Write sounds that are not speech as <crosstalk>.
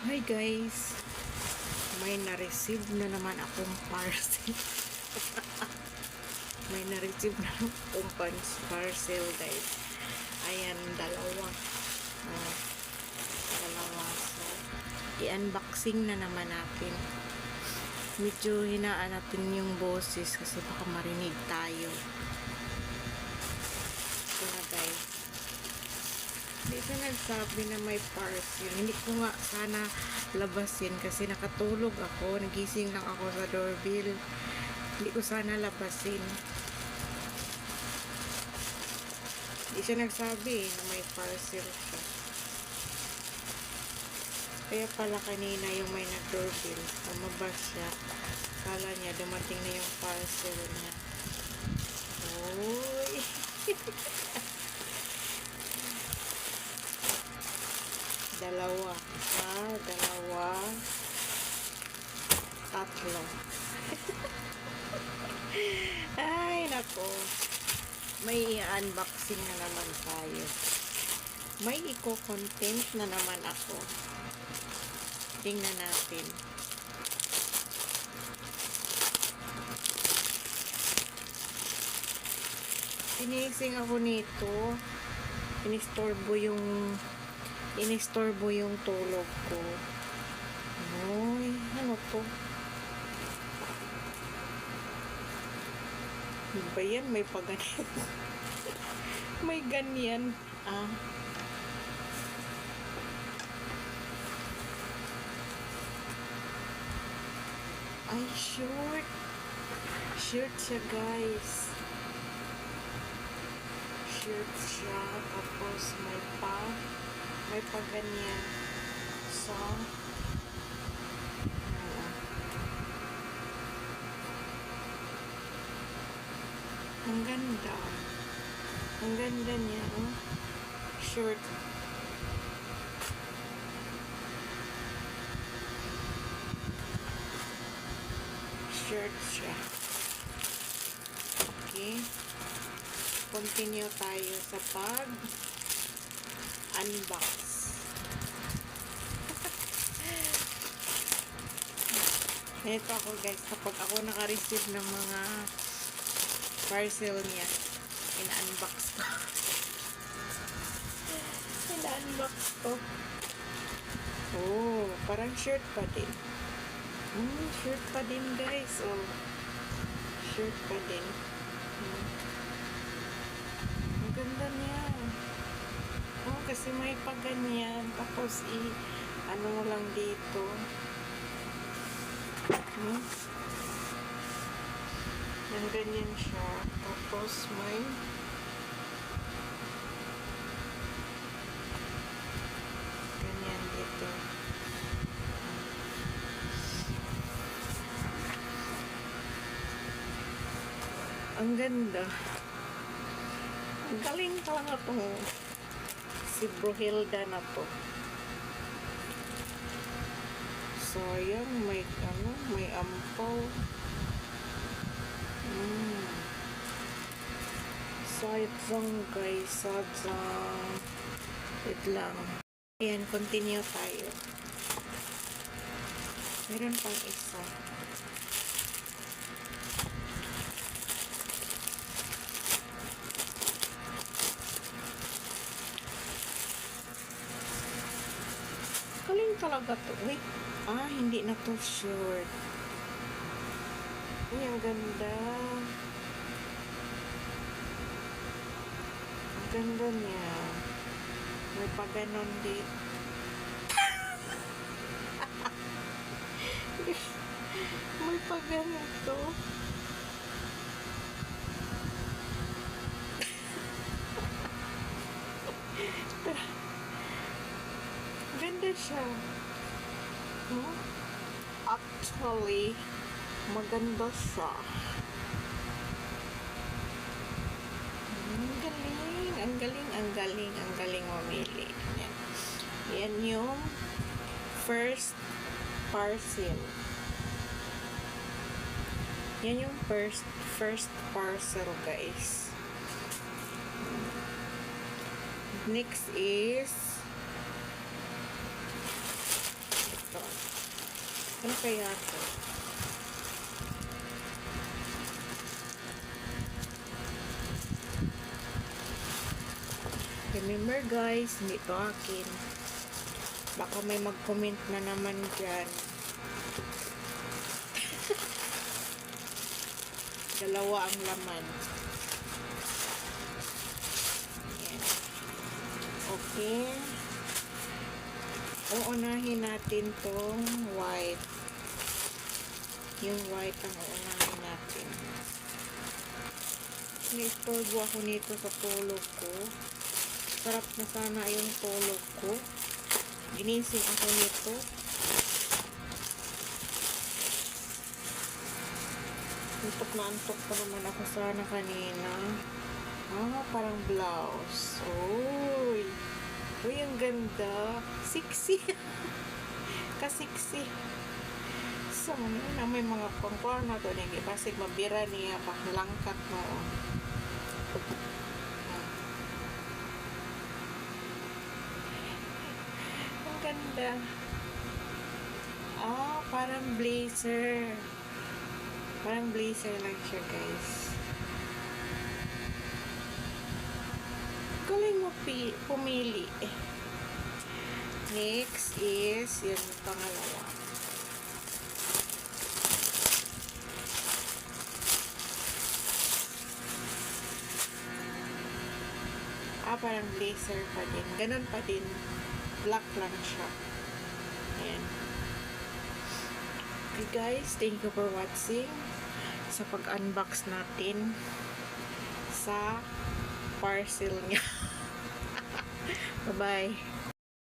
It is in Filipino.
Hi guys! May na-receive na naman akong parcel. <laughs> May na-receive na akong parcel guys. Ayan, dalawa. Ah, dalawa. So, i-unboxing na naman natin. Medyo hinaan natin yung boses kasi baka marinig tayo. Ito na guys. Hindi siya nagsabi na may parcel. Hindi ko nga sana labasin kasi nakatulog ako. Nagising lang ako sa doorbell. Hindi ko sana labasin. Hindi siya nagsabi na may parcel siya. Kaya pala kanina yung may nag-doorbell. Lumabas siya. Kala niya dumating na yung parcel niya. Uy! <laughs> dalawa. Ah, dalawa. Tatlo. <laughs> Ay, nako. May unboxing na naman tayo. May eco-content na naman ako. Tingnan natin. Sinising ako nito. Inistorbo yung inistorbo yung tulog ko. Ay, ano to? Ano ba yan? May paganyan. <laughs> May ganyan. Ah. Ay, short. Short siya, guys. Short siya. Tapos may pa. May pa ganyan. So, ang ganda. Ang ganda niya, oh. Short. Shirt siya. Okay. Continue tayo sa pag unbox. <laughs> Ito ako guys, kapag ako naka-receive ng mga parcel niya, ina-unbox ko. <laughs> ina-unbox ko. Oh, parang shirt pa din. Hmm, shirt pa din guys. Oh, shirt pa din. Kasi may pa ganyan. Tapos i ano lang dito. Hmm? Yan ganyan siya. Tapos may ganyan dito. Ang ganda. Ang galing talaga tong si Brohilda na to. Sayang, may ano, may ampaw. Mm. Sayang guys, sayang. Wait. Ayan, continue tayo. Meron pang isa. Galing talaga to. Wait. Ah, hindi na to short. Uy, ang ganda. Ang ganda niya. May paganon dito. <laughs> May paganon to. Ganda siya. No? Actually, maganda siya. Ang galing, ang galing, ang galing, ang galing mamili. Yan. Yan yung first parcel. Yan yung first first parcel, guys. Next is Ano kaya to? Remember guys, hindi to akin. Baka may mag-comment na naman dyan. <laughs> Dalawa ang laman. Ayan. Okay. Uunahin natin tong white. Yung white ang uunahin natin. Ni-istorbo ako nito sa tulog ko. Sarap na sana yung tulog ko. Ginising ako nito. Antok na antok pa naman ako sana kanina. Ah, parang blouse. Uy! Uy, ang ganda. Sexy. <laughs> Kasiksi. So, na may mga pangkuan na to. Nigi, pasig mabira niya. Paklangkat mo. oh. Ang ganda. Ah, parang blazer. Parang blazer lang siya, guys. Galing mo pumili. Next is, yun yung pangalawa. Ah, parang blazer pa din. Ganun pa din. Black lang siya. Ayan. Okay guys, thank you for watching sa pag-unbox natin sa parcel niya. <laughs> Bye-bye.